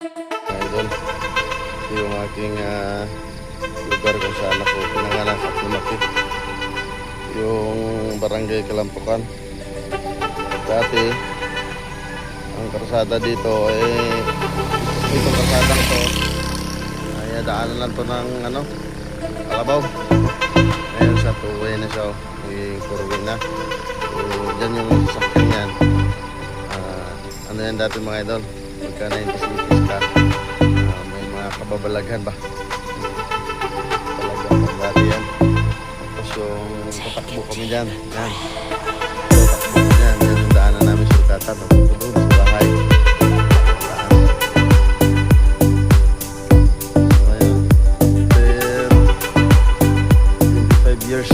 Idol, ito yung aking ah, lugar kung saan ako pinanganak at lumaki. Yung barangay Kalampukan. Dati, ang karsada dito ay itong karsadang to ay daanan lang to ng ano, kalabaw. Ngayon sa two-way na siya, oh. may four-way na. So, dyan yung sasakyan yan. Ah, ano yan dati mga idol? Pagka 90s, 80s ka, ah, babalaghan ba talagang magbali yan so patakbo kami dyan yan so patakbo kami dyan yan yung daanan namin sulkatan papunta doon sa bahay so, ayun. Then, 25 years